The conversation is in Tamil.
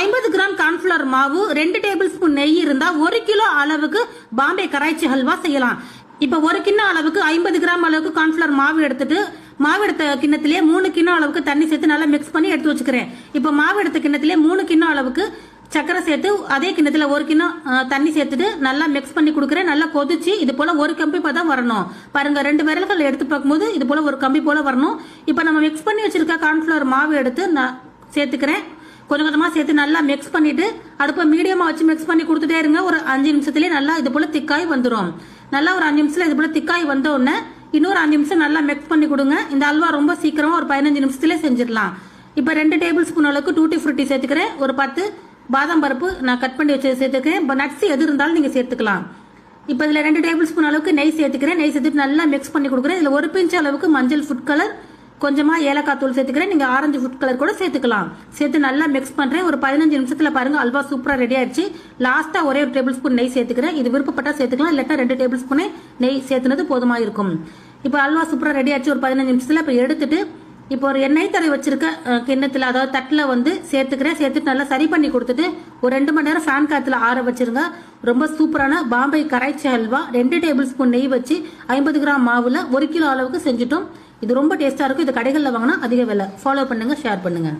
ஐம்பது கிராம் கார்ன்ஃபிளவர் மாவு ரெண்டு டேபிள் ஸ்பூன் நெய் இருந்தா ஒரு கிலோ அளவுக்கு பாம்பே கராய்ச்சி ஹல்வா செய்யலாம். இப்ப ஒரு கிண்ணம் அளவுக்கு ஐம்பது கிராம் அளவுக்கு கார்ன்ஃபிளவர் மாவு எடுத்துட்டு மாவு எடுத்த கிண்ணத்திலே மூணு கிண்ணம் அளவுக்கு தண்ணி சேர்த்து நல்லா மிக்ஸ் பண்ணி எடுத்து வச்சுக்கிறேன். இப்ப மாவு எடுத்த கிண்ணத்திலே மூணு கிண்ணம் அளவுக்கு சக்கரை சேர்த்து அதே கிண்ணத்துல ஒரு கிண்ணம் தண்ணி சேர்த்துட்டு நல்லா மிக்ஸ் பண்ணி கொடுக்குறேன். நல்லா கொதிச்சு இது போல ஒரு கம்பி தான் வரணும். பாருங்க ரெண்டு விரல்கள் எடுத்து பார்க்கும்போது இது போல ஒரு கம்பி போல வரணும். இப்ப நம்ம மிக்ஸ் பண்ணி வச்சிருக்க கார்ன்ஃபிளவர் மாவு எடுத்து நான் சேர்த்துக்கிறேன். கொஞ்சம் கொஞ்சமாக சேர்த்து நல்லா மிக்ஸ் பண்ணிட்டு அடுப்பை மீடியமாக வச்சு மிக்ஸ் பண்ணி கொடுத்துட்டே இருங்க. ஒரு அஞ்சு நிமிஷத்துலேயே நல்லா இது போல் திக்காய் வந்துடும் நல்லா ஒரு அஞ்சு நிமிஷத்தில் இது போல் திக்காய் வந்த உடனே இன்னொரு அஞ்சு நிமிஷம் நல்லா மிக்ஸ் பண்ணி கொடுங்க. இந்த அல்வா ரொம்ப சீக்கிரமாக ஒரு பதினஞ்சு நிமிஷத்துலேயே செஞ்சிடலாம். இப்போ ரெண்டு டேபிள் ஸ்பூன் அளவுக்கு டூட்டி ஃப்ரூட்டி சேர்த்துக்கிறேன். ஒரு பத்து பாதாம் பருப்பு நான் கட் பண்ணி வச்சு சேர்த்துக்கிறேன். இப்போ நட்ஸ் எது இருந்தாலும் நீங்கள் சேர்த்துக்கலாம். இப்போ இதில் ரெண்டு டேபிள் ஸ்பூன் அளவுக்கு நெய் சேர்த்துக்கிறேன். நெய் சேர்த்துட்டு நல்லா மிக்ஸ் பண்ணி கொடுக்குறேன். இதில் ஒரு பிஞ்ச் அளவுக்கு மஞ்சள் ஃபுட் கலர் கொஞ்சமாக ஏலக்காய் தூள் சேர்த்துக்கிறேன். நீங்கள் ஆரஞ்சு ஃபுட் கலர் கூட சேர்த்துக்கலாம். சேர்த்து நல்லா மிக்ஸ் பண்ணுறேன் ஒரு பதினஞ்சு நிமிஷத்தில் பாருங்க அல்வா சூப்பராக ரெடி ஆயிடுச்சு. லாஸ்ட்டாக ஒரே ஒரு டேபிள் ஸ்பூன் நெய் சேர்த்துக்கிறேன். இது விருப்பப்பட்டா சேர்த்துக்கலாம் இல்லாட்டா ரெண்டு டேபிள் ஸ்பூனே நெய் சேர்த்துனது போதுமாக இருக்கும். இப்போ அல்வா சூப்பராக ரெடி ஆச்சு ஒரு பதினஞ்சு நிமிஷத்தில். இப்போ எடுத்துட்டு இப்போ ஒரு எண்ணெய் தடவை வச்சிருக்க கிண்ணத்தில் அதாவது தட்டில் வந்து சேர்த்துக்கிறேன். சேர்த்துட்டு நல்லா சரி பண்ணி கொடுத்துட்டு ஒரு ரெண்டு மணி நேரம் ஃபேன் காற்றுல ஆற வச்சிருங்க. ரொம்ப சூப்பரான பாம்பே கரைச்சி அல்வா. ரெண்டு டேபிள் ஸ்பூன் நெய் வச்சு ஐம்பது கிராம் மாவில் ஒரு கிலோ அளவுக்கு செஞ்சுட்டோம். இது ரொம்ப டேஸ்ட்டாக இருக்கும். இது கடைகளில் வாங்கினா அதிக விலை. ஃபாலோ பண்ணுங்க ஷேர் பண்ணுங்கள்